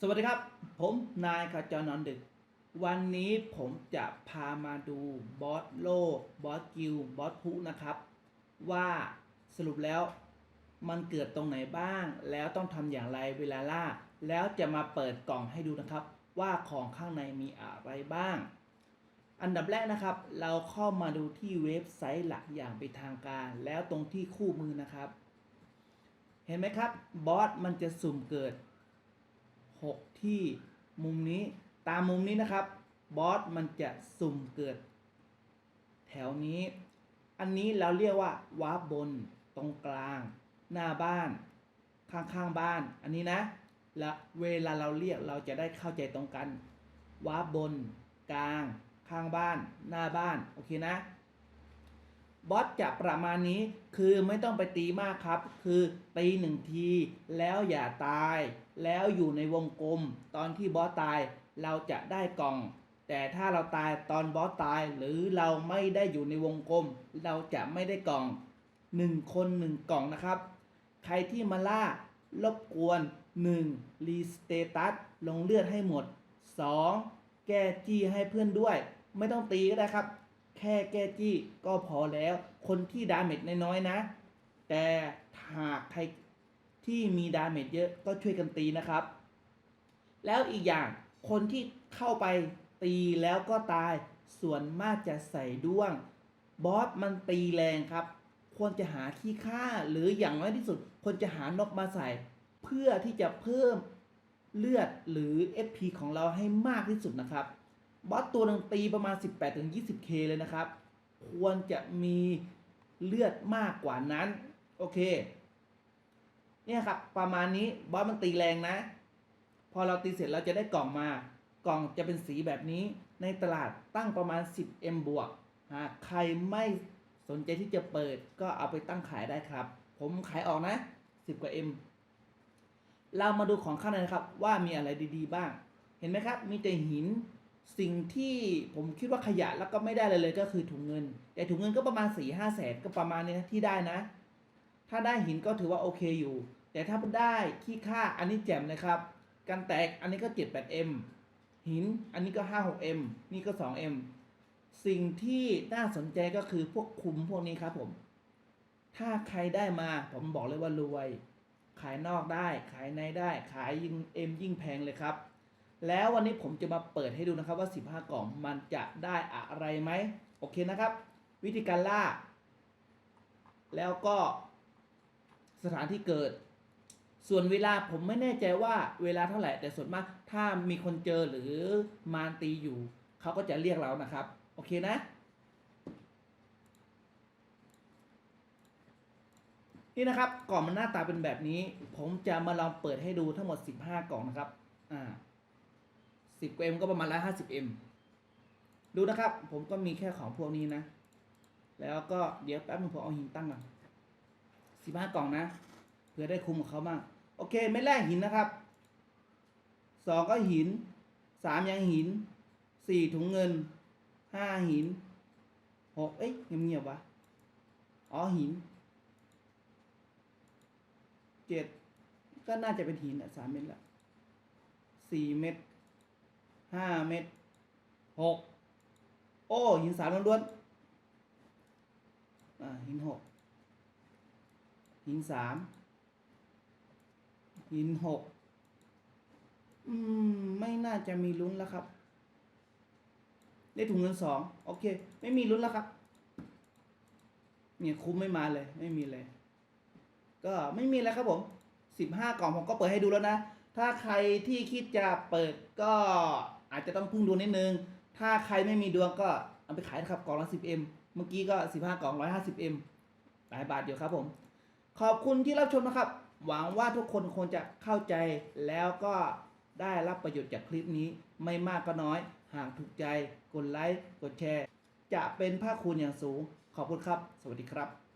สวัสดีครับ ผมนายขจรนอนดึก วันนี้ผมจะพามาดูบอสโลบอสกิลบอสพุนะครับ ว่าสรุปแล้วมันเกิดตรงไหนบ้าง แล้วต้องทำอย่างไรเวลาล่า แล้วจะมาเปิดกล่องให้ดูนะครับ ว่าของข้างในมีอะไรบ้าง อันดับแรกนะครับ เราเข้ามาดูที่เว็บไซต์หลักอย่างเป็นทางการ แล้วตรงที่คู่มือนะครับ เห็นไหมครับบอสมันจะสุ่มเกิด 6 ที่มุมนี้ตามมุมนี้นะครับบอสมันจะสุ่มเกิด แถวนี้ อันนี้เราเรียกว่าวาร์ปบนตรงกลาง หน้าบ้าน ข้างๆบ้าน อันนี้นะและเวลาเราเรียกเราจะได้เข้าใจตรงกันวาร์ปบน กลาง ข้างบ้าน หน้าบ้าน โอเคนะ บอสจะประมาณนี้คือไม่ต้องไปตีมากครับ คือตีหนึ่งทีแล้วอย่าตาย แล้วอยู่ในวงกลม ตอนที่บอสตายเราจะได้กล่อง แต่ถ้าเราตายตอนบอสตายหรือเราไม่ได้อยู่ในวงกลม เราจะไม่ได้กล่องหนึ่งคนหนึ่งกล่องนะครับ ใครที่มาล่ารบกวน 1. รีสเตตัสลงเลือดให้หมด 2. แก้จี้ให้เพื่อนด้วย ไม่ต้องตีก็ได้ครับ แค่แก้จี้ก็พอแล้ว คนที่ดาเมจน้อยๆนะ แต่หากใครที่มีดาเมจเยอะก็ช่วยกันตีนะครับ แล้วอีกอย่างคนที่เข้าไปตีแล้วก็ตายส่วนมากจะใส่ด้วง บอสมันตีแรงครับ ควรจะหาขี้ค่าหรืออย่างน้อยที่สุดควรจะหานกมาใส่ เพื่อที่จะเพิ่มเลือดหรือ FP ของเราให้มากที่สุดนะครับ บอสตัวหนึงตีประมาณ 18-20k เลยนะครับ ควรจะมีเลือดมากกว่านั้น โอเค เนี่ยครับ ประมาณนี้บอสมันตีแรงนะ พอเราตีเสร็จเราจะได้กล่องมา กล่องจะเป็นสีแบบนี้ ในตลาดตั้งประมาณ 10m บวกหากใครไม่สนใจที่จะเปิดก็เอาไปตั้งขายได้ครับ ผมขายออกนะ 10 กว่า M เรามาดูของข้างในนะครับ ว่ามีอะไรดี ๆ บ้าง เห็นไหมครับ มีแต่หิน สิ่งที่ผมคิดว่าขยะแล้วก็ไม่ได้เลยเลยก็คือถุงเงิน แต่ถุงเงินก็ประมาณ4ี่ห้าแสนก็ประมาณนี้นะที่ได้นะ ถ้าได้หินก็ถือว่าโอเคอยู่ แต่ถ้าได้ขี้ค่าอันนี้แจ่มเลยครับ กันแตกอันนี้ก็7 8 m หินอันนี้ก็5 6 m นี่ก็2 m สิ่งที่น่าสนใจก็คือพวกคุมพวกนี้ครับผม ถ้าใครได้มาผมบอกเลยว่ารวย ขายนอกได้ ขายในได้ ขายยิ่งเอ็มยิ่งแพงเลยครับ แล้ววันนี้ผมจะมาเปิดให้ดูนะครับว่า 15 กล่องมันจะได้อะไรไหมโอเคนะครับ วิธีการล่า แล้วก็สถานที่เกิด ส่วนเวลาผมไม่แน่ใจว่าเวลาเท่าไหร่ แต่ส่วนมากถ้ามีคนเจอหรือมารตีอยู่เขาก็จะเรียกเรานะครับ โอเคนะ นี่นะครับกล่องมันหน้าตาเป็นแบบนี้ ผมจะมาลองเปิดให้ดูทั้งหมด 15 กล่องนะครับ อ่า 10กว่า M ก็ประมาณ150 M ดูนะครับ ผมก็มีแค่ของพวกนี้นะ แล้วก็เดี๋ยวแป๊บนึงผมเอาหินตั้งก่อน15กล่องนะ เพื่อได้คุมกับเขาบ้างโอเคไม่แรกหินนะครับสองก็หินสามยังหินสี่ถุงเงินห้าหินหกเอ๊ะเงียบๆวะอ๋อหินเจ็ดก็น่าจะเป็นหินอะสามเม็ดละสี่เม็ด ห้าเม็ดหกโอ้หินสามล้วนๆอ่าหินหกหินสามหินหกอืม ไม่น่าจะมีลุ้นแล้วครับ ได้ถุงเงินสองโอเค ไม่มีลุ้นแล้วครับ เนี่ยคุ้มไม่มาเลย ไม่มีเลย ก็ไม่มีแล้วครับผมสิบห้ากล่องผมก็เปิดให้ดูแล้วนะ ถ้าใครที่คิดจะเปิดก็ อาจจะต้องพึ่งดวงนิดนึง ถ้าใครไม่มีดวงก็เอาไปขายนะครับกล่องละสิบเอ็มเมื่อกี้ก็สิบห้ากล่องร้อยห้าสิบเอ็มหลายบาทอยู่ครับผม ขอบคุณที่รับชมนะครับ หวังว่าทุกคนคงจะเข้าใจแล้วก็ได้รับประโยชน์จากคลิปนี้ไม่มากก็น้อย หากถูกใจ กดไลค์ กดแชร์ จะเป็นภาคคุณอย่างสูง ขอบคุณครับ สวัสดีครับ